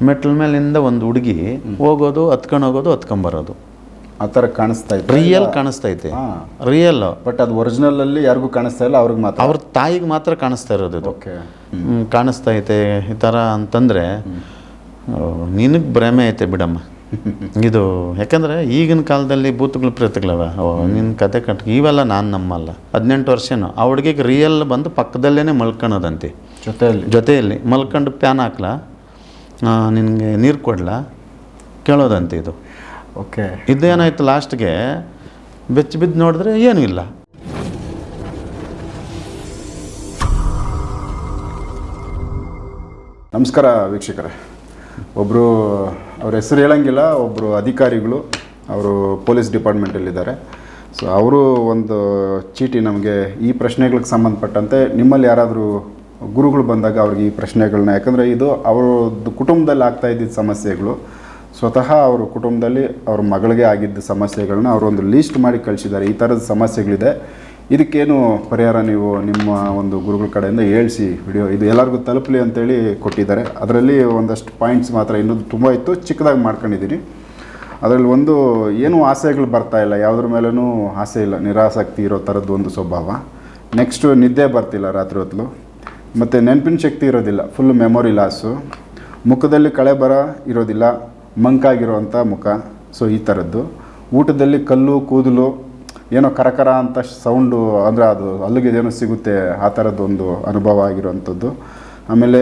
ಮೆಟ್ಲ ಮೇಲಿಂದ ಒಂದು ಹುಡುಗಿ ಹೋಗೋದು ಹತ್ಕೊಂಡು ಹೋಗೋದು ಹತ್ಕೊಂಬರೋದು ಆ ಥರ ಕಾಣಿಸ್ತಾ ಇತ್ತು ರಿಯಲ್ ಕಾಣಿಸ್ತೈತೆ ಹಾ. ರಿಯಲ್ ಬಟ್ ಅದು ಒರಿಜಿನಲ್ ಅಲ್ಲಿ ಯಾರಿಗೂ ಕಾಣಿಸ್ತಾ ಇಲ್ಲ ಅವ್ರಿಗೆ ಮಾತ್ರ? ಅವ್ರ ತಾಯಿಗೆ ಮಾತ್ರ ಕಾಣಿಸ್ತಾ ಇರೋದು ಇದು. ಓಕೆ ಐತೆ. ಈ ಥರ ಅಂತಂದರೆ ನಿನಗೆ ಭ್ರಮೆ ಐತೆ ಬಿಡಮ್ಮ. ಇದು ಯಾಕಂದರೆ ಈಗಿನ ಕಾಲದಲ್ಲಿ ಭೂತಗಳು ಪ್ರೀತಿಗಳವ. ನಿನ್ ನಿನ್ನ ಕತೆ ಕಟ್ ಇವೆಲ್ಲ ನಾನು ನಮ್ಮಲ್ಲ. ಹದಿನೆಂಟು ವರ್ಷನೂ ಆ ಹುಡುಗಿಗೆ ರಿಯಲ್ ಬಂದು ಪಕ್ಕದಲ್ಲೇ ಮಲ್ಕೊಳೋದಂತೆ ಜೊತೆಯಲ್ಲಿ. ಜೊತೆಯಲ್ಲಿ ಮಲ್ಕೊಂಡು ಪ್ಯಾನ್ ಹಾಕ್ಲಾ? ನಿನಗೆ ನೀರು ಕೊಡಲ? ಕೇಳೋದಂತೆ ಇದು. ಓಕೆ ಇದೇನಾಯಿತು ಲಾಸ್ಟ್ಗೆ? ಬೆಚ್ಚಿ ಬಿದ್ದು ನೋಡಿದ್ರೆ ಏನೂ ಇಲ್ಲ. ನಮಸ್ಕಾರ ವೀಕ್ಷಕರೇ. ಒಬ್ಬರು ಅವ್ರ ಹೆಸರು ಹೇಳಂಗಿಲ್ಲ ಒಬ್ಬರು ಅಧಿಕಾರಿಗಳು ಅವರು ಪೊಲೀಸ್ ಡಿಪಾರ್ಟ್ಮೆಂಟಲ್ಲಿದ್ದಾರೆ. ಸೊ ಅವರು ಒಂದು ಚೀಟಿ ನಮಗೆ ಈ ಪ್ರಶ್ನೆಗಳಿಗೆ ಸಂಬಂಧಪಟ್ಟಂತೆ ನಿಮ್ಮಲ್ಲಿ ಯಾರಾದರೂ ಗುರುಗಳು ಬಂದಾಗ ಅವ್ರಿಗೆ ಈ ಪ್ರಶ್ನೆಗಳನ್ನ ಯಾಕಂದರೆ ಇದು ಅವರ ಕುಟುಂಬದಲ್ಲಿ ಆಗ್ತಾ ಇದ್ದಿದ್ದ ಸಮಸ್ಯೆಗಳು. ಸ್ವತಃ ಅವರ ಕುಟುಂಬದಲ್ಲಿ ಅವ್ರ ಮಗಳಿಗೆ ಆಗಿದ್ದ ಸಮಸ್ಯೆಗಳನ್ನ ಅವರೊಂದು ಲೀಸ್ಟ್ ಮಾಡಿ ಕಳಿಸಿದ್ದಾರೆ. ಈ ಥರದ ಸಮಸ್ಯೆಗಳಿದೆ. ಇದಕ್ಕೇನು ಪರಿಹಾರ ನೀವು ನಿಮ್ಮ ಒಂದು ಗುರುಗಳ ಕಡೆಯಿಂದ ಹೇಳಿಸಿ ವಿಡಿಯೋ ಇದು ಎಲ್ಲರಿಗೂ ತಲುಪಲಿ ಅಂತೇಳಿ ಕೊಟ್ಟಿದ್ದಾರೆ. ಅದರಲ್ಲಿ ಒಂದಷ್ಟು ಪಾಯಿಂಟ್ಸ್ ಮಾತ್ರ ಇನ್ನೊಂದು ತುಂಬ ಇತ್ತು. ಚಿಕ್ಕದಾಗಿ ಮಾಡ್ಕೊಂಡಿದ್ದೀನಿ. ಅದರಲ್ಲಿ ಒಂದು, ಏನು ಆಸೆಗಳು ಬರ್ತಾ ಇಲ್ಲ. ಯಾವುದ್ರ ಮೇಲೂ ಆಸೆ ಇಲ್ಲ. ನಿರಾಸಕ್ತಿ ಇರೋ ಥರದ್ದು ಒಂದು ಸ್ವಭಾವ. ನೆಕ್ಸ್ಟು ನಿದ್ದೆ ಬರ್ತಿಲ್ಲ ರಾತ್ರಿ ಹೊತ್ತು ಮತ್ತು ನೆನಪಿನ ಶಕ್ತಿ ಇರೋದಿಲ್ಲ ಫುಲ್ ಮೆಮೊರಿ ಲಾಸು ಮುಖದಲ್ಲಿ ಕಳೆ ಬರ ಇರೋದಿಲ್ಲ ಮಂಕಾಗಿರುವಂಥ ಮುಖ. ಸೊ ಈ ಥರದ್ದು ಊಟದಲ್ಲಿ ಕಲ್ಲು, ಕೂದಲು, ಏನೋ ಕರಕರ ಅಂತ ಸೌಂಡು ಅಂದರೆ ಅದು ಅಲ್ಲಿಗೆ ಏನೋ ಸಿಗುತ್ತೆ, ಆ ಥರದ್ದೊಂದು ಅನುಭವ ಆಗಿರುವಂಥದ್ದು. ಆಮೇಲೆ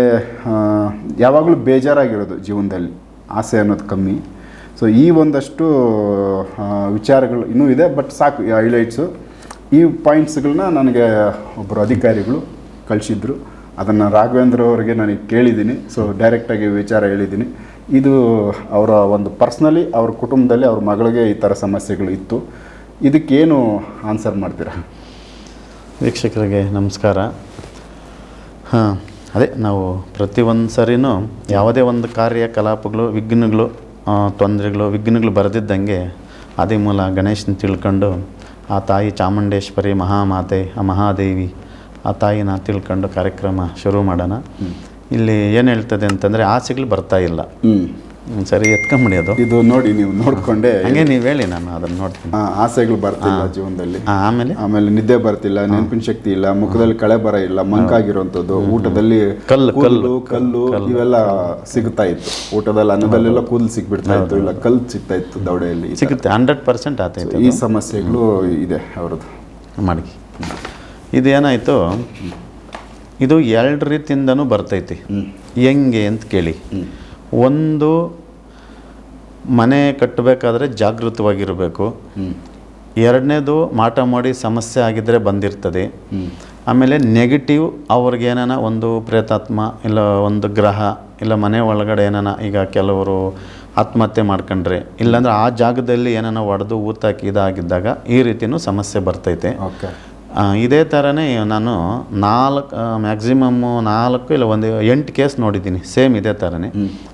ಯಾವಾಗಲೂ ಬೇಜಾರಾಗಿರೋದು ಜೀವನದಲ್ಲಿ, ಆಸೆ ಅನ್ನೋದು ಕಮ್ಮಿ. ಸೊ ಈ ಒಂದಷ್ಟು ವಿಚಾರಗಳು ಇನ್ನೂ ಇದೆ ಬಟ್ ಸಾಕು ಹೈಲೈಟ್ಸು ಈ ಪಾಯಿಂಟ್ಸ್ಗಳನ್ನ ನನಗೆ ಒಬ್ಬರು ಅಧಿಕಾರಿಗಳು ಕಳಿಸಿದ್ರು. ಅದನ್ನು ರಾಘವೇಂದ್ರ ಅವರಿಗೆ ನನಗೆ ಕೇಳಿದ್ದೀನಿ. ಸೊ ಡೈರೆಕ್ಟಾಗಿ ವಿಚಾರ ಹೇಳಿದ್ದೀನಿ. ಇದು ಅವರ ಒಂದು ಪರ್ಸ್ನಲಿ ಅವ್ರ ಕುಟುಂಬದಲ್ಲಿ ಅವ್ರ ಮಗಳಿಗೆ ಈ ಥರ ಸಮಸ್ಯೆಗಳು ಇತ್ತು. ಇದಕ್ಕೇನು ಆನ್ಸರ್ ಮಾಡ್ತೀರಾ? ವೀಕ್ಷಕರಿಗೆ ನಮಸ್ಕಾರ. ಹಾಂ, ಅದೇ ನಾವು ಪ್ರತಿಯೊಂದು ಸರಿನೂ ಯಾವುದೇ ಒಂದು ಕಾರ್ಯಕಲಾಪಗಳು ವಿಘ್ನಗಳು ತೊಂದರೆಗಳು, ವಿಘ್ನಗಳು ಬರೆದಿದ್ದಂಗೆ ಆದಿಮೂಲ ಗಣೇಶನ ತಿಳ್ಕೊಂಡು, ಆ ತಾಯಿ ಚಾಮುಂಡೇಶ್ವರಿ ಮಹಾಮಾತೆ, ಆ ಮಹಾದೇವಿ ಆ ತಾಯಿನ ತಿಳ್ಕೊಂಡು ಕಾರ್ಯಕ್ರಮ ಶುರು ಮಾಡೋಣ. ಇಲ್ಲಿ ಏನು ಹೇಳ್ತದೆ ಅಂತಂದರೆ ಆಸೆಗಳು ಬರ್ತಾ ಇಲ್ಲ. ಸರಿ ಎತ್ಕೊಂಬಿಡಿ ಅದು. ಇದು ನೋಡಿ ನೀವು ನೋಡ್ಕೊಂಡೆ ಹಂಗೆ ನೀವು ಹೇಳಿ ನಾನು ಅದನ್ನು ನೋಡ್ತೀನಿ. ಆಸೆಗಳು ಬರ್ತಿಲ್ಲ ಜೀವನದಲ್ಲಿ. ಆಮೇಲೆ? ಆಮೇಲೆ ನಿದ್ದೆ ಬರ್ತಿಲ್ಲ ನೆನಪಿನ ಶಕ್ತಿ ಇಲ್ಲ ಮುಖದಲ್ಲಿ ಕಳೆ ಬರ ಇಲ್ಲ ಮಂಕಾಗಿರುವಂಥದ್ದು ಊಟದಲ್ಲಿ ಕಲ್ಲು, ಕಲ್ಲು ಕಲ್ಲು ಇವೆಲ್ಲ ಸಿಗ್ತಾ ಇತ್ತು. ಊಟದಲ್ಲಿ ಅನ್ನದಲ್ಲೆಲ್ಲ ಕೂದಲು ಸಿಗ್ಬಿಡ್ತಾ ಇತ್ತು ಇಲ್ಲ ಕಲ್ಲು ಸಿಗ್ತಾ ಇತ್ತು ದೌಡೆಯಲ್ಲಿ. ಸಿಗುತ್ತೆ ಹಂಡ್ರೆಡ್ ಪರ್ಸೆಂಟ್ ಆತೈತೆ ಈ ಸಮಸ್ಯೆಗಳು ಇದೆ ಅವ್ರದ್ದು. ಮಡಗಿ ಇದೇನಾಯಿತು? ಇದು ಎರಡು ರೀತಿಯಿಂದನೂ ಬರ್ತೈತಿ. ಹೆಂಗೆ ಅಂತ ಕೇಳಿ. ಒಂದು ಮನೆ ಕಟ್ಟಬೇಕಾದ್ರೆ ಜಾಗೃತವಾಗಿರಬೇಕು. ಎರಡನೇದು ಮಾಟ ಮಾಡಿ ಸಮಸ್ಯೆ ಆಗಿದ್ದರೆ ಬಂದಿರ್ತದೆ. ಆಮೇಲೆ ನೆಗೆಟಿವ್ ಅವ್ರಿಗೇನಾನ ಒಂದು ಪ್ರೇತಾತ್ಮ ಇಲ್ಲ ಒಂದು ಗ್ರಹ ಇಲ್ಲ ಮನೆ ಒಳಗಡೆ ಏನಾನ ಈಗ ಕೆಲವರು ಆತ್ಮಹತ್ಯೆ ಮಾಡ್ಕೊಂಡ್ರೆ ಇಲ್ಲಾಂದ್ರೆ ಆ ಜಾಗದಲ್ಲಿ ಏನಾನ ಒಡೆದು ಊತಾಕಿ ಇದಾಗಿದ್ದಾಗ ಈ ರೀತಿಯೂ ಸಮಸ್ಯೆ ಬರ್ತೈತೆ. ಇದೇ ಥರನೇ ನಾನು ನಾಲ್ಕು ಮ್ಯಾಕ್ಸಿಮಮ್ಮು ನಾಲ್ಕು ಇಲ್ಲ ಒಂದು ಎಂಟು ಕೇಸ್ ನೋಡಿದ್ದೀನಿ. ಸೇಮ್ ಇದೇ ಥರನೇ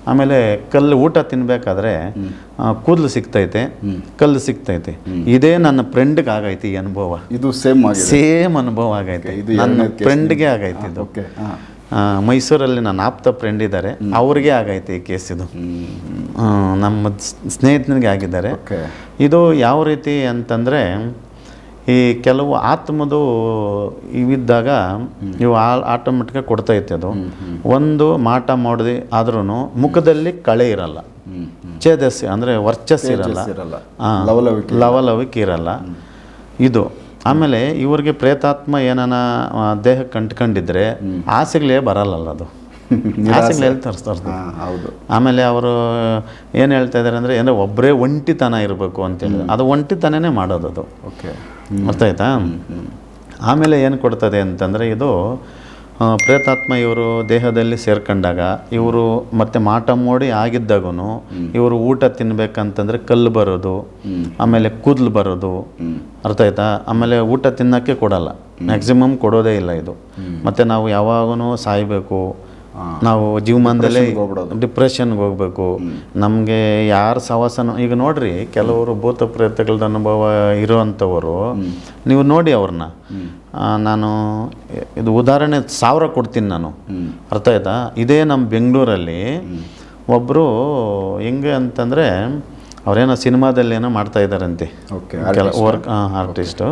ಆಮೇಲೆ ಕಲ್ಲು ಊಟ ತಿನ್ನಬೇಕಾದ್ರೆ ಕೂದಲು ಸಿಗ್ತೈತೆ ಕಲ್ಲು ಸಿಗ್ತೈತೆ. ಇದೇ ನನ್ನ ಫ್ರೆಂಡ್ಗೆ ಆಗೈತಿ ಈ ಅನುಭವ. ಇದು ಸೇಮ್ ಸೇಮ್ ಅನುಭವ ಆಗೈತೆ. ಇದು ನನ್ನ ಫ್ರೆಂಡ್ಗೆ ಆಗೈತೆ ಇದು. ಹಾಂ ಆ, ಮೈಸೂರಲ್ಲಿ ನನ್ನ ಆಪ್ತ ಫ್ರೆಂಡ್ ಇದ್ದಾರೆ. ಅವ್ರಿಗೆ ಆಗೈತೆ ಈ ಕೇಸ್ ಇದು. ನಮ್ಮ ಸ್ನೇಹಿತನಿಗೆ ಆಗಿದ್ದಾರೆ. ಇದು ಯಾವ ರೀತಿ ಅಂತಂದರೆ ಈ ಕೆಲವು ಆತ್ಮದು ಇವಿದ್ದಾಗ ಇವು ಆಟೋಮೆಟಿಕ್ ಕೊಡ್ತೈತೆ ಅದು ಒಂದು ಮಾಟ ಮಾಡಿದೆ ಆದ್ರೂ ಮುಖದಲ್ಲಿ ಕಳೆ ಇರಲ್ಲ. ಛೇದಸ್ಸಿ ಅಂದರೆ ವರ್ಚಸ್ ಇರಲ್ಲ. ಲವಲವಿಕೆ. ಲವಲವಿಕೆ ಇರಲ್ಲ. ಇದು ಆಮೇಲೆ ಇವ್ರಿಗೆ ಪ್ರೇತಾತ್ಮ ಏನಾನ ದೇಹಕ್ಕೆ ಅಂಟ್ಕೊಂಡಿದ್ರೆ ಆಸೆಗಳೇ ಬರಲ್ಲಲ್ಲ ಅದು. ಹೇಳಿ ತರಿಸ್ತಾರೆ ಹೌದು. ಆಮೇಲೆ ಅವರು ಏನು ಹೇಳ್ತಾ ಇದ್ದಾರೆ ಅಂದರೆ ಏನಂದರೆ ಒಬ್ಬರೇ ಒಂಟಿತನ ಇರಬೇಕು ಅಂತೇಳಿ ಅದು ಒಂಟಿತನನೇ ಮಾಡೋದು ಅದು. ಓಕೆ. ಅರ್ಥ ಆಯ್ತಾ? ಆಮೇಲೆ ಏನು ಕೊಡ್ತದೆ ಅಂತಂದರೆ ಇದು ಪ್ರೇತಾತ್ಮ ಇವರು ದೇಹದಲ್ಲಿ ಸೇರ್ಕೊಂಡಾಗ ಇವರು ಮತ್ತೆ ಮಾಟ ಮೋಡಿ ಆಗಿದ್ದಾಗೂ ಇವರು ಊಟ ತಿನ್ಬೇಕಂತಂದ್ರೆ ಕಲ್ಲು ಬರೋದು ಆಮೇಲೆ ಕೂದಲು ಬರೋದು. ಅರ್ಥ ಆಯ್ತಾ? ಆಮೇಲೆ ಊಟ ತಿನ್ನೋಕ್ಕೆ ಕೊಡಲ್ಲ. ಮ್ಯಾಕ್ಸಿಮಮ್ ಕೊಡೋದೇ ಇಲ್ಲ ಇದು. ಮತ್ತು ನಾವು ಯಾವಾಗೂ ಸಾಯಬೇಕು. ನಾವು ಜೀವಮಾನದಲ್ಲೇ ಡಿಪ್ರೆಷನ್ಗೆ ಹೋಗ್ಬೇಕು. ನಮಗೆ ಯಾರ ಸವಾಸನ ಈಗ ನೋಡ್ರಿ ಕೆಲವರು ಭೂತ ಪ್ರೇತಗಳ ಅನುಭವ ಇರೋವಂಥವರು ನೀವು ನೋಡಿ ಅವ್ರನ್ನ. ನಾನು ಇದು ಉದಾಹರಣೆ ಸಾವಿರ ಕೊಡ್ತೀನಿ ನಾನು. ಅರ್ಥ ಆಯ್ತಾ ಇದೇ ನಮ್ಮ ಬೆಂಗಳೂರಲ್ಲಿ ಒಬ್ಬರು ಹೆಂಗೆ ಅಂತಂದರೆ ಅವರೇನೋ ಸಿನಿಮಾದಲ್ಲಿ ಏನೋ ಮಾಡ್ತಾ ಇದ್ದಾರಂತೆ. ಓಕೆ ಕೆಲ ವರ್ಕ್ ಆರ್ಟಿಸ್ಟು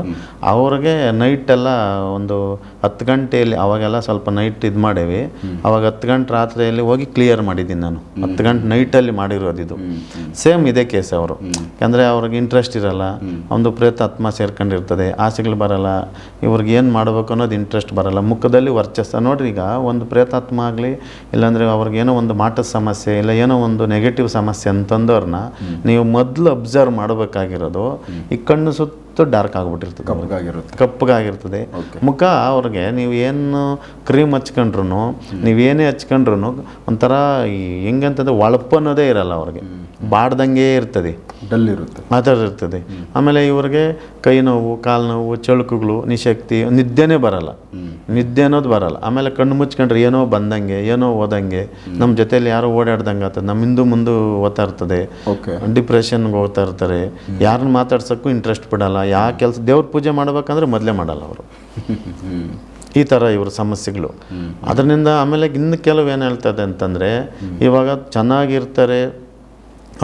ಅವ್ರಿಗೆ ನೈಟ್ ಎಲ್ಲ ಒಂದು ಹತ್ತು ಗಂಟೆಯಲ್ಲಿ ಅವಾಗೆಲ್ಲ ಸ್ವಲ್ಪ ನೈಟ್ ಇದು ಮಾಡೇವಿ. ಅವಾಗ ಹತ್ತು ಗಂಟೆ ರಾತ್ರಿಯಲ್ಲಿ ಹೋಗಿ ಕ್ಲಿಯರ್ ಮಾಡಿದ್ದೀನಿ ನಾನು. ಹತ್ತು ಗಂಟೆ ನೈಟಲ್ಲಿ ಮಾಡಿರೋದು ಇದು. ಸೇಮ್ ಇದೇ ಕೇಸ್ ಅವರು. ಯಾಕಂದರೆ ಅವ್ರಿಗೆ ಇಂಟ್ರೆಸ್ಟ್ ಇರಲ್ಲ. ಒಂದು ಪ್ರೇತಾತ್ಮ ಸೇರ್ಕೊಂಡಿರ್ತದೆ ಆಸೆಗಳು ಬರಲ್ಲ. ಇವ್ರಿಗೆ ಏನು ಮಾಡಬೇಕು ಅನ್ನೋದು ಇಂಟ್ರೆಸ್ಟ್ ಬರಲ್ಲ. ಮುಖದಲ್ಲಿ ವರ್ಚಸ್ಸ. ನೋಡ್ರಿ ಈಗ ಒಂದು ಪ್ರೇತಾತ್ಮ ಆಗಲಿ ಇಲ್ಲಾಂದರೆ ಅವ್ರಿಗೆ ಏನೋ ಒಂದು ಮಾಟದ ಸಮಸ್ಯೆ ಇಲ್ಲ ಏನೋ ಒಂದು ನೆಗೆಟಿವ್ ಸಮಸ್ಯೆ ಅಂತಂದವ್ರನ್ನ ನೀವು ಮೊದಲು ಅಬ್ಸರ್ವ್ ಮಾಡಬೇಕಾಗಿರೋದು ಈ ಕಣ್ಣು ಸುತ್ತ ಡಾರ್ಕ್ ಆಗಿಬಿಟ್ಟಿರ್ತದೆ. ಕಪ್ಪಗಾಗಿರುತ್ತೆ ಕಪ್ಪಗಾಗಿರ್ತದೆ ಮುಖ ಅವ್ರಿಗೆ ನೀವು ಏನು ಕ್ರೀಮ್ ಹಚ್ಕೊಂಡ್ರು ನೀವೇನೇ ಹಚ್ಕೊಂಡ್ರು ಒಂಥರ ಈ ಹೆಂಗಂತಂದ್ರೆ ಒಳಪು ಅನ್ನೋದೇ ಇರಲ್ಲ ಅವ್ರಿಗೆ. ಬಾಡ್ದಂಗೆ ಇರ್ತದೆ. ಡಲ್ ಇರುತ್ತೆ ಆ ಥರ ಇರ್ತದೆ ಆಮೇಲೆ ಇವ್ರಿಗೆ ಕೈ ನೋವು ಕಾಲು ನೋವು ಚಳುಕುಗಳು ನಿಶಕ್ತಿ ನಿದ್ದೆನೇ ಬರಲ್ಲ. ನಿದ್ದೆ ಅನ್ನೋದು ಬರಲ್ಲ. ಆಮೇಲೆ ಕಣ್ಣು ಮುಚ್ಕೊಂಡ್ರೆ ಏನೋ ಬಂದಂಗೆ ಏನೋ ಓದಂಗೆ ನಮ್ಮ ಜೊತೆಯಲ್ಲಿ ಯಾರೋ ಓಡಾಡ್ದಂಗೆ ಆಗ್ತದೆ. ನಮ್ಮ ಹಿಂದೂ ಮುಂದೆ ಓದ್ತಾ ಇರ್ತದೆ. ಓಕೆ. ಡಿಪ್ರೆಷನ್ಗೆ ಹೋಗ್ತಾ ಇರ್ತಾರೆ. ಯಾರನ್ನ ಮಾತಾಡ್ಸೋಕ್ಕೂ ಇಂಟ್ರೆಸ್ಟ್ ಬಿಡಲ್ಲ ಯಾವ ಕೆಲಸ ದೇವ್ರ ಪೂಜೆ ಮಾಡ್ಬೇಕಂದ್ರೆ ಮೊದಲೇ ಮಾಡಲ್ಲ ಅವರು. ಈ ಥರ ಇವ್ರ ಸಮಸ್ಯೆಗಳು. ಅದರಿಂದ ಆಮೇಲೆ ಇನ್ನು ಕೆಲವು ಏನು ಹೇಳ್ತದೆ ಅಂತಂದರೆ ಇವಾಗ ಚೆನ್ನಾಗಿರ್ತಾರೆ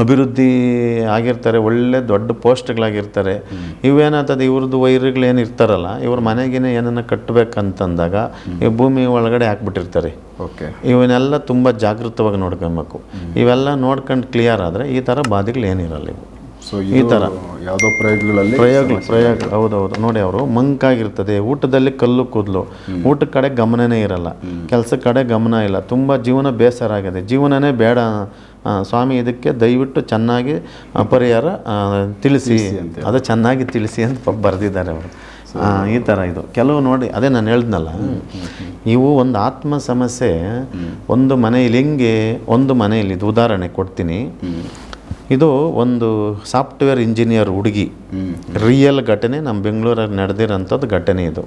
ಅಭಿವೃದ್ಧಿ ಆಗಿರ್ತಾರೆ ಒಳ್ಳೆ ದೊಡ್ಡ ಪೋಸ್ಟ್ಗಳಾಗಿರ್ತಾರೆ. ಇವೇನಾಗ್ತದೆ ಇವ್ರದ್ದು ವೈರ್ಗಳು ಏನು ಇರ್ತಾರಲ್ಲ ಇವ್ರ ಮನೆಗೇನೆ ಏನನ್ನ ಕಟ್ಟಬೇಕಂತಂದಾಗ ಈ ಭೂಮಿ ಒಳಗಡೆ ಹಾಕ್ಬಿಟ್ಟಿರ್ತಾರೆ. ಓಕೆ. ಇವನ್ನೆಲ್ಲ ತುಂಬ ಜಾಗೃತವಾಗಿ ನೋಡ್ಕೊಬೇಕು. ಇವೆಲ್ಲ ನೋಡ್ಕೊಂಡು ಕ್ಲಿಯರ್ ಆದರೆ ಈ ಥರ ಬಾಧೆಗಳು ಏನಿರಲ್ಲ ಇವು. ಸೊ ಈ ಥರ ಯಾವುದೋ ಪ್ರಯೋಗಗಳಲ್ಲಿ ಪ್ರಯೋಗ ಪ್ರಯೋಗ ಹೌದೌದು. ನೋಡಿ ಅವರು ಮಂಕಾಗಿರ್ತದೆ ಊಟದಲ್ಲಿ ಕಲ್ಲು ಕೂದಲು. ಊಟದ ಕಡೆ ಗಮನನೇ ಇರಲ್ಲ. ಕೆಲಸ ಕಡೆ ಗಮನ ಇಲ್ಲ. ತುಂಬ ಜೀವನ ಬೇಸರ ಆಗಿದೆ. ಜೀವನನೇ ಬೇಡ. ಸ್ವಾಮಿ ಇದಕ್ಕೆ ದಯವಿಟ್ಟು ಚೆನ್ನಾಗಿ ಪರಿಹಾರ ತಿಳಿಸಿ. ಅದು ಚೆನ್ನಾಗಿ ತಿಳಿಸಿ ಅಂತ ಬರೆದಿದ್ದಾರೆ ಅವರು. ಈ ಥರ ಇದು. ಕೆಲವು ನೋಡಿ ಅದೇ ನಾನು ಹೇಳ್ದ್ನಲ್ಲ. ಇವು ಒಂದು ಆತ್ಮ ಸಮಸ್ಯೆ ಒಂದು ಮನೆಯಲ್ಲಿ ಹೆಂಗೆ ಒಂದು ಮನೆಯಲ್ಲಿ ಇದು ಉದಾಹರಣೆ ಕೊಡ್ತೀನಿ. ಇದು ಒಂದು ಸಾಫ್ಟ್ವೇರ್ ಇಂಜಿನಿಯರ್ ಹುಡುಗಿ. ರಿಯಲ್ ಘಟನೆ ನಮ್ಮ ಬೆಂಗಳೂರಲ್ಲಿ ನಡೆದಿರೋಂಥದ್ದು ಘಟನೆ ಇದು.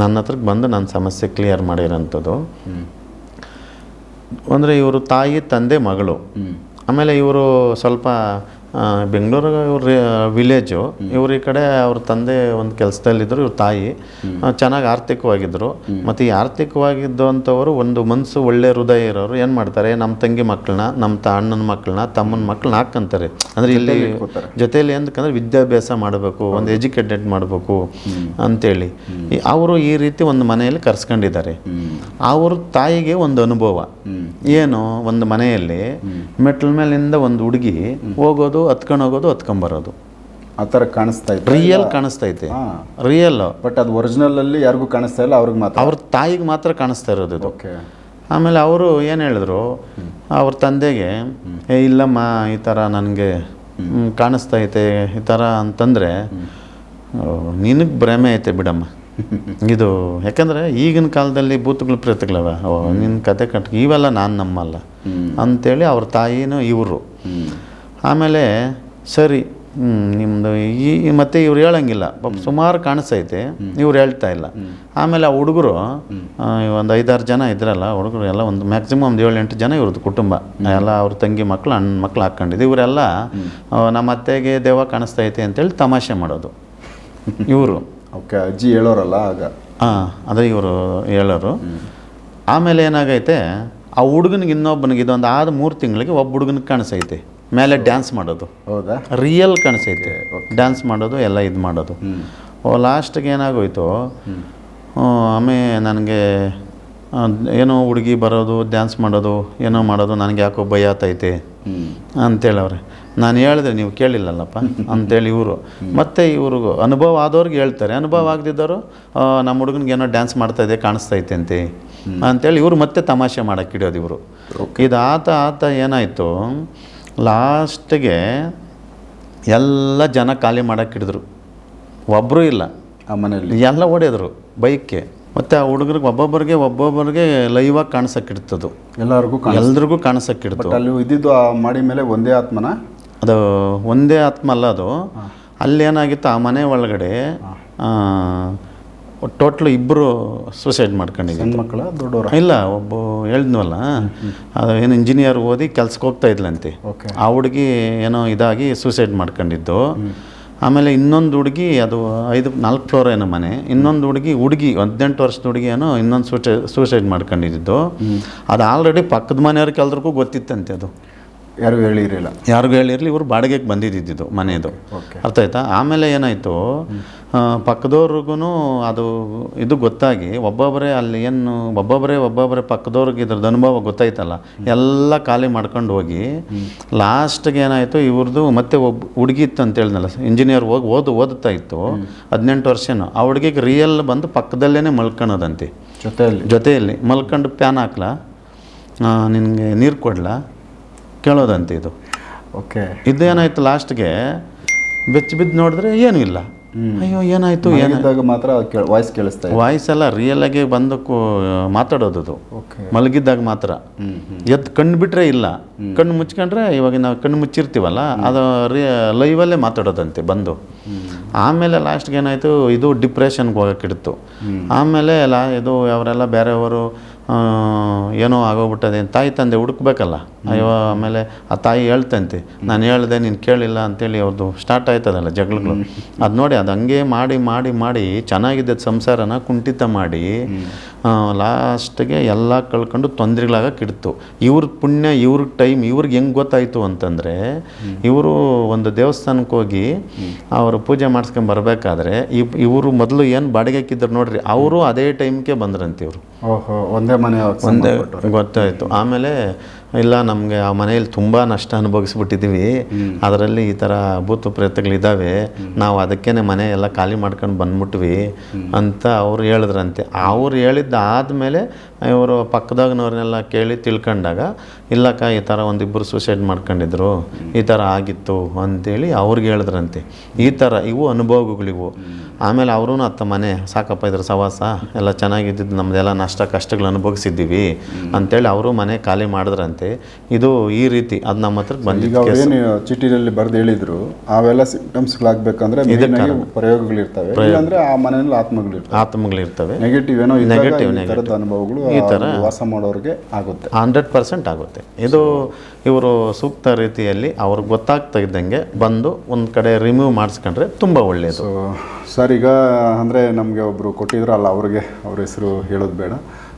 ನನ್ನ ಹತ್ರಕ್ಕೆ ಬಂದು ನನ್ನ ಸಮಸ್ಯೆ ಕ್ಲಿಯರ್ ಮಾಡಿರೋಂಥದ್ದು. ಅಂದರೆ ಇವರು ತಾಯಿ ತಂದೆ ಮಗಳು. ಆಮೇಲೆ ಇವರು ಸ್ವಲ್ಪ ಆ, ಬೆಂಗಳೂರು ಇವ್ರ ವಿಲೇಜು ಇವ್ರ ಈ ಕಡೆ ಅವ್ರ ತಂದೆ ಒಂದು ಕೆಲಸದಲ್ಲಿದ್ದರು ಇವ್ರ ತಾಯಿ. ಚೆನ್ನಾಗಿ ಆರ್ಥಿಕವಾಗಿದ್ದರು ಮತ್ತು ಈ ಆರ್ಥಿಕವಾಗಿದ್ದಂಥವರು ಒಂದು ಮನಸ್ಸು ಒಳ್ಳೆ ಹೃದಯ ಇರೋರು ಏನು ಮಾಡ್ತಾರೆ ನಮ್ಮ ತಂಗಿ ಮಕ್ಕಳನ್ನ ನಮ್ಮ ತ ಅಣ್ಣನ ಮಕ್ಕಳನ್ನ ತಮ್ಮನ ಮಕ್ಕಳನ್ನ ಹಾಕ್ಕಂತಾರೆ. ಅಂದರೆ ಇಲ್ಲಿ ಜೊತೆಯಲ್ಲಿ ಏನಕ್ಕಂದ್ರೆ ವಿದ್ಯಾಭ್ಯಾಸ ಮಾಡಬೇಕು ಒಂದು ಎಜುಕೇಟೆಡ್ ಮಾಡಬೇಕು ಅಂತೇಳಿ. ಈ- ಅವರು ಈ ರೀತಿ ಒಂದು ಮನೆಯಲ್ಲಿ ಕರ್ಸ್ಕೊಂಡಿದ್ದಾರೆ. ಅವ್ರ ತಾಯಿಗೆ ಒಂದು ಅನುಭವ. ಏನು? ಒಂದು ಮನೆಯಲ್ಲಿ ಮೆಟ್ಲ ಮೇಲಿಂದ ಒಂದು ಹುಡುಗಿ ಹೋಗೋದು ಹತ್ಕೊಂಡು ಹೋಗೋದು ಹತ್ಕೊಂಬರೋದು ಆ ಥರ ಕಾಣಿಸ್ತಾ ಇತ್ತು ರಿಯಲ್ ಕಾಣಿಸ್ತೈತೆ. ರಿಯಲ್ ಬಟ್ ಅದು ಒರಿಜಿನಲಲ್ಲಿ ಯಾರಿಗೂ ಕಾಣಿಸ್ತಾ ಇಲ್ಲ ಅವ್ರಿಗೆ ಮಾತ್ರ? ಅವ್ರ ತಾಯಿಗೆ ಮಾತ್ರ ಕಾಣಿಸ್ತಾ ಇರೋದು ಇದು. ಓಕೆ ಆಮೇಲೆ ಅವರು ಏನು ಹೇಳಿದ್ರು ಅವ್ರ ತಂದೆಗೆ ಏ ಇಲ್ಲಮ್ಮ ಈ ಥರ ನನಗೆ ಕಾಣಿಸ್ತಾ ಐತೆ ಈ ಥರ ಅಂತಂದರೆ ನಿನಗೆ ಭ್ರಮೆ ಐತೆ ಬಿಡಮ್ಮ. ಇದು ಯಾಕಂದರೆ ಈಗಿನ ಕಾಲದಲ್ಲಿ ಭೂತಗಳು ಪ್ರೇತಗಳವ. ನಿನ್ನ ಕತೆ ಕಟ್ ಇವೆಲ್ಲ ನಾನು ನಮ್ಮಲ್ಲ. ಅಂತೇಳಿ ಅವ್ರ ತಾಯಿನೂ ಇವರು. ಆಮೇಲೆ ಸರಿ ನಿಮ್ಮದು ಈ ಮತ್ತೆ ಇವ್ರು ಹೇಳಂಗಿಲ್ಲ. ಪಾಪ ಸುಮಾರು ಕಾಣಿಸ್ತೈತೆ ಇವ್ರು ಹೇಳ್ತಾ ಇಲ್ಲ. ಆಮೇಲೆ ಆ ಹುಡುಗರು ಒಂದು ಐದಾರು ಜನ ಇದ್ರಲ್ಲ ಹುಡುಗರು ಎಲ್ಲ ಒಂದು ಮ್ಯಾಕ್ಸಿಮಮ್ ಒಂದು ಏಳು ಎಂಟು ಜನ ಇವ್ರದ್ದು ಕುಟುಂಬ. ಎಲ್ಲ ಅವ್ರ ತಂಗಿ ಮಕ್ಕಳು ಅಣ್ಣ ಮಕ್ಕಳು ಹಾಕ್ಕೊಂಡಿದ್ದು ಇವರೆಲ್ಲ ನಮ್ಮ ಅತ್ತೆಗೆ ದೇವ ಕಾಣಿಸ್ತೈತೆ ಅಂತೇಳಿ ತಮಾಷೆ ಮಾಡೋದು. ಇವರು. ಓಕೆ ಅಜ್ಜಿ ಹೇಳೋರಲ್ಲ ಆಗ? ಹಾಂ ಅದೇ ಇವರು ಹೇಳೋರು. ಆಮೇಲೆ ಏನಾಗೈತೆ ಆ ಹುಡುಗನಿಗೆ ಇನ್ನೊಬ್ಬನಿಗೆ ಇದೊಂದು ಆದ ಮೂರು ತಿಂಗಳಿಗೆ ಒಬ್ಬ ಹುಡುಗನಿಗೆ ಕಾಣಿಸೈತೆ. ಮೇಲೆ ಡ್ಯಾನ್ಸ್ ಮಾಡೋದು. ಹೌದಾ? ರಿಯಲ್ ಕಾಣಿಸೈತೆ ಡ್ಯಾನ್ಸ್ ಮಾಡೋದು ಎಲ್ಲ ಇದು ಮಾಡೋದು. ಓ ಲಾಸ್ಟಿಗೆ ಏನಾಗೋಯ್ತು? ಆಮೇಲೆ ನನಗೆ ಏನೋ ಹುಡುಗಿ ಬರೋದು ಡ್ಯಾನ್ಸ್ ಮಾಡೋದು ಏನೋ ಮಾಡೋದು ನನಗೆ ಯಾಕೋ ಭಯ ಆತೈತೆ ಅಂತೇಳವ್ರೆ. ನಾನು ಹೇಳಿದ್ರೆ ನೀವು ಕೇಳಿಲ್ಲಲ್ಲಪ್ಪ? ಅಂತೇಳಿ ಇವರು. ಮತ್ತೆ ಇವ್ರಿಗೂ ಅನುಭವ ಆದವ್ರಿಗೆ ಹೇಳ್ತಾರೆ. ಅನುಭವ ಆಗದಿದ್ದವರು ನಮ್ಮ ಹುಡುಗನಿಗೆ ಏನೋ ಡ್ಯಾನ್ಸ್ ಮಾಡ್ತಾ ಇದೆ ಕಾಣಿಸ್ತೈತೆ ಅಂತೆ. ಅಂತೇಳಿ ಇವರು ಮತ್ತೆ ತಮಾಷೆ ಮಾಡಕ್ಕೆ ಇಡೋದು ಇವರು. ಇದು ಆತ ಆತ ಏನಾಯಿತು? ಲಾಸ್ಟಿಗೆ ಎಲ್ಲ ಜನ ಖಾಲಿ ಮಾಡಕ್ಕೆ ಹಿಡಿದ್ರು. ಒಬ್ಬರು ಇಲ್ಲ. ಆ ಮನೆಯಲ್ಲಿ. ಎಲ್ಲ ಓಡಿದ್ರು ಬೈಕ್ಗೆ. ಮತ್ತು ಆ ಹುಡುಗರಿಗೆ ಒಬ್ಬೊಬ್ಬರಿಗೆ ಒಬ್ಬೊಬ್ಬರಿಗೆ ಲೈವಾಗಿ ಕಾಣಿಸಕ್ಕೆ ಇಡ್ತದು ಎಲ್ಲರಿಗೂ ಎಲ್ರಿಗೂ ಕಾಣಿಸಕ್ಕೆ ಇಡ್ತು ಬಟ್ ಅಲ್ಲಿ ಇದ್ದಿದ್ದು ಆ ಮಾಡಿ ಮೇಲೆ ಒಂದೇ ಆತ್ಮನ? ಅದು ಒಂದೇ ಆತ್ಮ ಅಲ್ಲ ಅದು. ಅಲ್ಲೇನಾಗಿತ್ತು ಆ ಮನೆ ಒಳಗಡೆ ಟೋಟ್ಲ್ ಇಬ್ಬರು ಸೂಸೈಡ್ ಮಾಡ್ಕೊಂಡಿದ್ದೆ ಮಕ್ಕಳು ಮಕ್ಕಳ ದೊಡ್ಡವರ? ಇಲ್ಲ ಒಬ್ಬ ಹೇಳಿದ್ನಲ್ಲ ಅದು ಏನು ಇಂಜಿನಿಯರ್ ಓದಿ ಕೆಲ್ಸಕ್ಕೆ ಹೋಗ್ತಾ ಇದ್ಲಂತೆ. ಓಕೆ ಆ ಹುಡುಗಿ ಏನೋ ಇದಾಗಿ ಸೂಸೈಡ್ ಮಾಡ್ಕೊಂಡಿದ್ದು. ಆಮೇಲೆ ಇನ್ನೊಂದು ಹುಡುಗಿ ಅದು ಐದು ನಾಲ್ಕು ಫ್ಲೋರ್ ಏನೋ ಮನೆ. ಇನ್ನೊಂದು ಹುಡುಗಿ ಹುಡುಗಿ ಹದಿನೆಂಟು ವರ್ಷದ ಹುಡುಗಿ ಏನೋ ಇನ್ನೊಂದು ಸೂಸೈಡ್ ಸೂಸೈಡ್ ಮಾಡ್ಕೊಂಡಿದ್ದು. ಅದು ಆಲ್ರೆಡಿ ಪಕ್ಕದ ಮನೆಯವ್ರಿಗೆ ಎಲ್ರಿಗೂ ಗೊತ್ತಿತ್ತಂತೆ ಅದು. ಯಾರು ಹೇಳಿರಲಿಲ್ಲ. ಯಾರಿಗೂ ಹೇಳಿರಲಿ ಇವರು ಬಾಡಿಗೆಗೆ ಬಂದಿದ್ದಿದ್ದು ಮನೆಯದು. ಅರ್ಥ ಆಯ್ತಾ? ಆಮೇಲೆ ಏನಾಯಿತು ಪಕ್ಕದವ್ರಿಗೂ ಅದು ಇದು ಗೊತ್ತಾಗಿ ಒಬ್ಬೊಬ್ಬರೇ ಅಲ್ಲಿ ಏನು ಒಬ್ಬೊಬ್ಬರೇ ಒಬ್ಬೊಬ್ಬರೇ ಪಕ್ಕದವ್ರಿಗೆ ಇದ್ರದ್ದು ಅನುಭವ ಗೊತ್ತಾಯ್ತಲ್ಲ. ಎಲ್ಲ ಖಾಲಿ ಮಾಡ್ಕೊಂಡು ಹೋಗಿ ಲಾಸ್ಟ್ಗೆ ಏನಾಯಿತು ಇವ್ರದ್ದು ಮತ್ತೆ ಒಬ್ಬ ಹುಡುಗಿ ಇತ್ತು ಅಂತ ಹೇಳಿದ್ನಲ್ಲ ಇಂಜಿನಿಯರ್ ಹೋಗಿ ಓದು ಓದುತ್ತಾ ಇತ್ತು ಹದಿನೆಂಟು ವರ್ಷನೂ. ಆ ಹುಡುಗಿಗೆ ರಿಯಲ್ ಬಂದು ಪಕ್ಕದಲ್ಲೇ ಮಲ್ಕೊಳೋದಂತೆ ಜೊತೆಯಲ್ಲಿ. ಜೊತೆಯಲ್ಲಿ ಮಲ್ಕೊಂಡು ಪ್ಯಾನ್ ಹಾಕ್ಲಾ ನಿನಗೆ ನೀರು ಕೊಡ್ಲಾ? ಕೇಳೋದಂತೆ ಇದು. ಓಕೆ ಇದೇನಾಯ್ತು ಲಾಸ್ಟ್ಗೆ ಬೆಚ್ಚಿ ಬಿದ್ದು ನೋಡಿದ್ರೆ ಏನೂ ಇಲ್ಲ. ಅಯ್ಯೋ ಏನಾಯ್ತು ಏನಿದ್ದಾಗ ಮಾತ್ರ ವಾಯ್ಸ್ ಕೇಳಿಸ್ತಾ ವಾಯ್ಸ್ ಎಲ್ಲ ರಿಯಲ್ ಆಗಿ ಬಂದು ಮಾತಾಡೋದು ಅದು. ಓಕೆ ಮಲಗಿದ್ದಾಗ ಮಾತ್ರ. ಎದ್ದು ಕಣ್ಣು ಬಿಟ್ರೆ ಇಲ್ಲ. ಕಣ್ಣು ಮುಚ್ಕೊಂಡ್ರೆ ಇವಾಗ ನಾವು ಕಣ್ಣು ಮುಚ್ಚಿರ್ತೀವಲ್ಲ ಅದು ಲೈವ್ ಲೈವಲ್ಲೇ ಮಾತಾಡೋದಂತೆ ಬಂದು. ಆಮೇಲೆ ಲಾಸ್ಟ್ಗೆ ಏನಾಯಿತು ಇದು ಡಿಪ್ರೆಷನ್ಗೆ ಹೋಗೋಕ್ಕಿಡ್ತು ಆಮೇಲೆ ಲಾ ಇದು ಅವರೆಲ್ಲ ಬೇರೆಯವರು ಏನೋ ಆಗೋಗ್ಬಿಟ್ಟದೆ. ತಾಯಿ ತಂದೆ ಹುಡುಕ್ಬೇಕಲ್ಲ? ಅಯ್ಯೋ ಆಮೇಲೆ ಆ ತಾಯಿ ಹೇಳ್ತಂತೆ. ನಾನು ಹೇಳ್ದೆ ನೀನು ಕೇಳಿಲ್ಲ ಅಂತೇಳಿ ಅವ್ರದ್ದು ಸ್ಟಾರ್ಟ್ ಆಯ್ತದಲ್ಲ ಜಗಳಗಳು. ಅದು ನೋಡಿ ಅದು ಹಂಗೆ ಮಾಡಿ ಮಾಡಿ ಮಾಡಿ ಚೆನ್ನಾಗಿದ್ದ ಸಂಸಾರನ ಕುಂಠಿತ ಮಾಡಿ ಲಾಸ್ಟ್ಗೆ ಎಲ್ಲ ಕಳ್ಕೊಂಡು ತೊಂದರೆಗಳಾಗಕ್ಕಿಡ್ತು ಇವ್ರ ಪುಣ್ಯ ಇವ್ರ ಟೈಮ್ ಇವ್ರಿಗೆ ಹೆಂಗೆ ಗೊತ್ತಾಯಿತು ಅಂತಂದರೆ ಇವರು ಒಂದು ದೇವಸ್ಥಾನಕ್ಕೆ ಹೋಗಿ ಅವರು ಪೂಜೆ ಮಾಡಿಸ್ಕೊಂಡು ಬರಬೇಕಾದ್ರೆ ಇವರು ಮೊದಲು ಏನು ಬಾಡಿಗೆ ಹಾಕಿದ್ರು ನೋಡ್ರಿ ಅವರು ಅದೇ ಟೈಮ್ಗೆ ಬಂದ್ರಂತೆ ಇವರು. ಓಹೋ ಒಂದೇ ಮನೆ ಒಂದೇ ಗೊತ್ತಾಯಿತು. ಆಮೇಲೆ ಇಲ್ಲ ನಮಗೆ ಆ ಮನೆಯಲ್ಲಿ ತುಂಬ ನಷ್ಟ ಅನುಭವಿಸ್ಬಿಟ್ಟಿದ್ದೀವಿ. ಅದರಲ್ಲಿ ಈ ಥರ ಭೂತ ಪ್ರೇತಗಳಿದ್ದಾವೆ ನಾವು ಅದಕ್ಕೇನೆ ಮನೆ ಎಲ್ಲ ಖಾಲಿ ಮಾಡ್ಕೊಂಡು ಬಂದ್ಬಿಟ್ವಿ ಅಂತ ಅವ್ರು ಹೇಳಿದ್ರಂತೆ. ಅವ್ರು ಹೇಳಿದ್ದಾದಮೇಲೆ ಇವರು ಪಕ್ಕದಾಗನವ್ರನ್ನೆಲ್ಲ ಕೇಳಿ ತಿಳ್ಕೊಂಡಾಗ ಇಲ್ಲಕ್ಕ ಈ ಥರ ಒಂದಿಬ್ಬರು ಸೂಸೈಡ್ ಮಾಡ್ಕೊಂಡಿದ್ರು ಈ ಥರ ಆಗಿತ್ತು ಅಂತೇಳಿ ಅವ್ರಿಗೆ ಹೇಳಿದ್ರಂತೆ. ಈ ಥರ ಇವು ಅನುಭವಗಳಿವು. ಆಮೇಲೆ ಅವರು ಅತ್ತ ಮನೆ ಸಾಕಪ್ಪ ಇದ್ರ ಸವಾಸ ಎಲ್ಲ ಚೆನ್ನಾಗಿದ್ದಿದ್ದು ನಮ್ಮದೆಲ್ಲ ನಷ್ಟ ಕಷ್ಟಗಳು ಅನುಭವಿಸಿದ್ದೀವಿ ಅಂತೇಳಿ ಅವರು ಮನೆ ಖಾಲಿ ಮಾಡಿದ್ರಂತೆ. ಇದು ಈ ರೀತಿ ಅದು ನಮ್ಮ ಹತ್ರಕ್ಕೆ ಈಗ ಬಂದಿದ್ದು ಅವ್ರು ಏನು ಚೀಟಿಯಲ್ಲಿ ಬರ್ದು ಹೇಳಿದ್ರು ಅವೆಲ್ಲ ಸಿಂಟಮ್ಸ್ಗಳಾಗಬೇಕಂದ್ರೆ ಪ್ರಯೋಗಗಳಿರ್ತವೆ. ಇಲ್ಲಾಂದ್ರೆ ಆ ಮನೆಯಲ್ಲಿ ಆತ್ಮಗಳಿರ್ತವೆ. ಆತ್ಮಗಳಿರ್ತವೆ. ನೆಗೆಟಿವ್ ಏನೋ ನೆಗೆಟಿವ್ ನೆಗೆಟಿವ್ ಅನುಭವಗಳು ಈ ತರ ವಾಸ ಮಾಡೋರಿಗೆ ಆಗುತ್ತೆ. ಹಂಡ್ರೆಡ್ ಪರ್ಸೆಂಟ್ ಆಗುತ್ತೆ. ಇದು ಇವರು ಸೂಕ್ತ ರೀತಿಯಲ್ಲಿ ಅವ್ರಿಗೆ ಗೊತ್ತಾಗ್ತಾ ಇದ್ದಂಗೆ ಬಂದು ಒಂದು ಕಡೆ ರಿಮೂವ್ ಮಾಡಿಸ್ಕೊಂಡ್ರೆ ತುಂಬ ಒಳ್ಳೆಯದು ಸರ್ ಈಗ ಅಂದರೆ ನಮಗೆ ಒಬ್ಬರು ಕೊಟ್ಟಿದ್ರಲ್ಲ ಅವ್ರಿಗೆ ಅವ್ರ ಹೆಸರು ಹೇಳೋದು ಬೇಡ.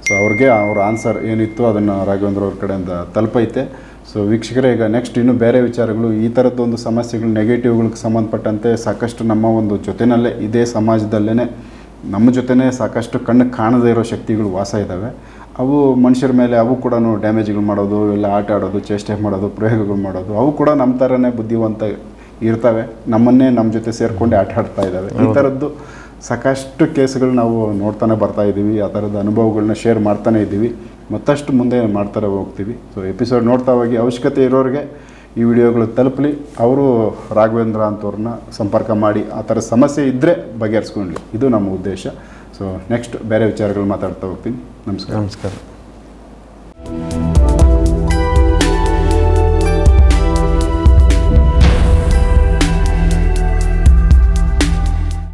ಸೊ ಅವ್ರಿಗೆ ಅವ್ರ ಆನ್ಸರ್ ಏನಿತ್ತು ಅದನ್ನು ರಾಘವೇಂದ್ರ ಅವ್ರ ಕಡೆಯಿಂದ ತಲುಪೈತೆ. ಸೊ ವೀಕ್ಷಕರೇ ಈಗ ನೆಕ್ಸ್ಟ್ ಇನ್ನು ಬೇರೆ ವಿಚಾರಗಳು ಈ ಥರದ್ದು ಒಂದು ಸಮಸ್ಯೆಗಳು ನೆಗೆಟಿವ್ಗಳಿಗೆ ಸಂಬಂಧಪಟ್ಟಂತೆ ಸಾಕಷ್ಟು ನಮ್ಮ ಒಂದು ಜೊತೆನಲ್ಲೇ ಇದೇ ಸಮಾಜದಲ್ಲೇ ನಮ್ಮ ಜೊತೆನೇ ಸಾಕಷ್ಟು ಕಣ್ಣು ಕಾಣದೇ ಇರೋ ಶಕ್ತಿಗಳು ವಾಸ ಇದ್ದಾವೆ ಅವು ಮನುಷ್ಯರ ಮೇಲೆ ಅವು ಕೂಡ ಡ್ಯಾಮೇಜ್ಗಳು ಮಾಡೋದು ಇಲ್ಲ ಆಟ ಆಡೋದು ಚೇಷ್ಟೆ ಮಾಡೋದು ಪ್ರಯೋಗಗಳು ಮಾಡೋದು ಅವು ಕೂಡ ನಮ್ಮ ಥರನೇ ಬುದ್ಧಿವಂತ ಇರ್ತವೆ. ನಮ್ಮನ್ನೇ ನಮ್ಮ ಜೊತೆ ಸೇರಿಕೊಂಡೆ ಆಟ ಆಡ್ತಾ ಇದ್ದಾವೆ ಈ ಥರದ್ದು ಸಾಕಷ್ಟು ಕೇಸ್ಗಳು ನಾವು ನೋಡ್ತಾನೆ ಬರ್ತಾ ಇದ್ದೀವಿ, ಆ ಥರದ ಅನುಭವಗಳನ್ನ ಶೇರ್ ಮಾಡ್ತಾನೆ ಇದ್ದೀವಿ, ಮತ್ತಷ್ಟು ಮುಂದೆ ಮಾಡ್ತಾರೆ ಹೋಗ್ತೀವಿ. ಸೊ ಎಪಿಸೋಡ್ ನೋಡ್ತಾ ಹೋಗಿ ಅವಶ್ಯಕತೆ ಇರೋರಿಗೆ ಈ ವಿಡಿಯೋಗಳು ತಲುಪಲಿ. ಅವರು ರಾಘವೇಂದ್ರ ಅಂತವ್ರನ್ನ ಸಂಪರ್ಕ ಮಾಡಿ, ಆ ಥರ ಸಮಸ್ಯೆ ಇದ್ದರೆ ಬಗೆಹರಿಸ್ಕೊಳ್ಳಿ. ಇದು ನಮ್ಮ ಉದ್ದೇಶ. ಸೊ ನೆಕ್ಸ್ಟ್ ಬೇರೆ ವಿಚಾರಗಳು ಮಾತಾಡ್ತಾ ಹೋಗ್ತೀನಿ. ನಮಸ್ಕಾರ. ನಮಸ್ಕಾರ.